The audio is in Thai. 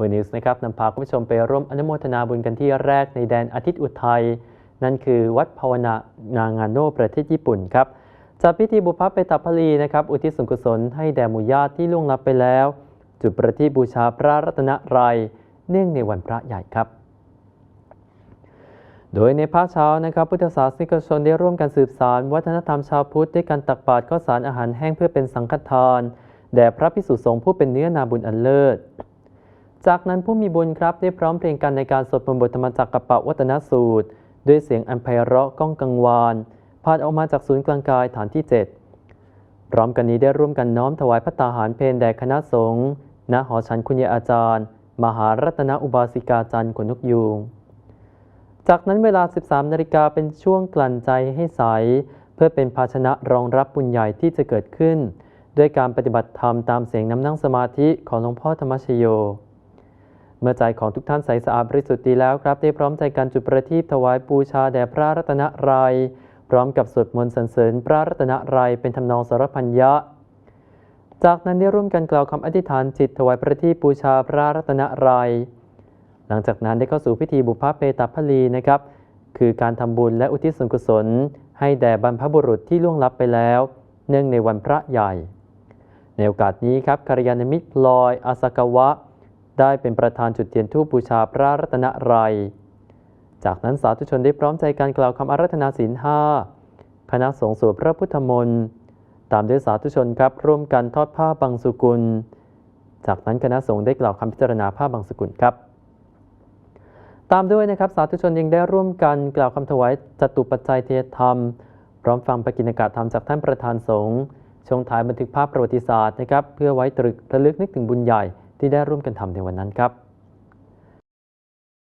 วันนิวส์นะครับนำพาคุณผู้ชมไปร่วมอนุโมทนาบุญกันที่แรกในแดนอาทิตย์อุทัย นั่นคือวัดภาวนานางานโนประเทศญี่ปุ่นครับจัดพิธีบุพเพตพลีนะครับอุทิศส่วนกุศลให้แด่หมู่ญาติที่ล่วงลับไปแล้ว จุดประทีปบูชาพระรัตนตรัยเนื่องในวันพระใหญ่ครับ โดยในภาคเช้านะครับพุทธศาสนิกชนได้ร่วมกันสืบสานวัฒนธรรมชาวพุทธด้วยการตักบาตรข้าวสารอาหารแห้งเพื่อเป็นสังฆทาน แด่พระพิสุสงฆ์ผู้เป็นเนื้อนาบุญอันเลิศ จากนั้นผู้มีบุญครับได้พร้อมเพรียงกันในการสวดมนต์บทธรรมจักรกับปะวัตนสูตร ด้วยเสียงอันไพเราะก้องกังวานพาดออกมาจากศูนย์กลางกายฐานที่ 7 พร้อมกันนี้ได้ร่วมกันน้อมถวายพระตาหารเพลแด่คณะสงฆ์ณหอฉันคุณยาอาจารย์ มหารัตนอุบาสิกาจันทร์ขนนกยูงจากนั้นเวลา 13 นาฬิกาเป็นช่วงกลั่นใจให้ใส เพื่อเป็นภาชนะรองรับบุญใหญ่ที่จะเกิดขึ้น ด้วยการปฏิบัติธรรมตามเสียงน้ำนั่งสมาธิของหลวงพ่อธรรมชโย เมื่อใจของทุกท่านใสสะอาดบริสุทธิ์ดีแล้วครับ ได้พร้อมใจกันจุดประทีปถวายบูชาแด่พระรัตนตรัยพร้อมกับสวดมนต์สรรเสริญพระรัตนรัยเป็นทำนองสรพัญญะ จากนั้นได้ร่วมกันกล่าวคำอธิษฐานจิตถวายประทีปบูชาพระรัตนตรัย หลังจากนั้นได้เข้าสู่พิธีบุพเพตพลีนะครับ คือการทำบุญและอุทิศส่วนกุศล ให้แด่บรรพบุรุษที่ล่วงลับไปแล้ว เนื่องในวันพระใหญ่ ในโอกาสนี้ครับกัลยาณมิตรพลอยอาสกวะ ได้เป็นประธานจุดเทียนทูปบูชาพระรัตนตรัย จากนั้นสาธุชนได้พร้อมใจการกล่าวคำอารัธนาศีลห้าคณะสงฆ์สวดพระพุทธมนต์ตามด้วยสาธุชนครับร่วมกันทอดผ้าบางสุกุล จากนั้นคณะสงฆ์ได้กล่าวคำพิจารณาผ้าบางสุกุลครับ ตามด้วยนะครับสาธุชนยังได้ร่วมกันกล่าวคำถวายจตุปัจจัยเทยธรรม พร้อมฟังปกิณกาธรรมจากท่านประธานสงฆ์ชงท้ายบันทึกภาพประวัติศาสตร์นะครับเพื่อไว้ตรึกระลึกนึกถึงบุญใหญ่ ที่ได้ร่วมกันทำในวันนั้นครับ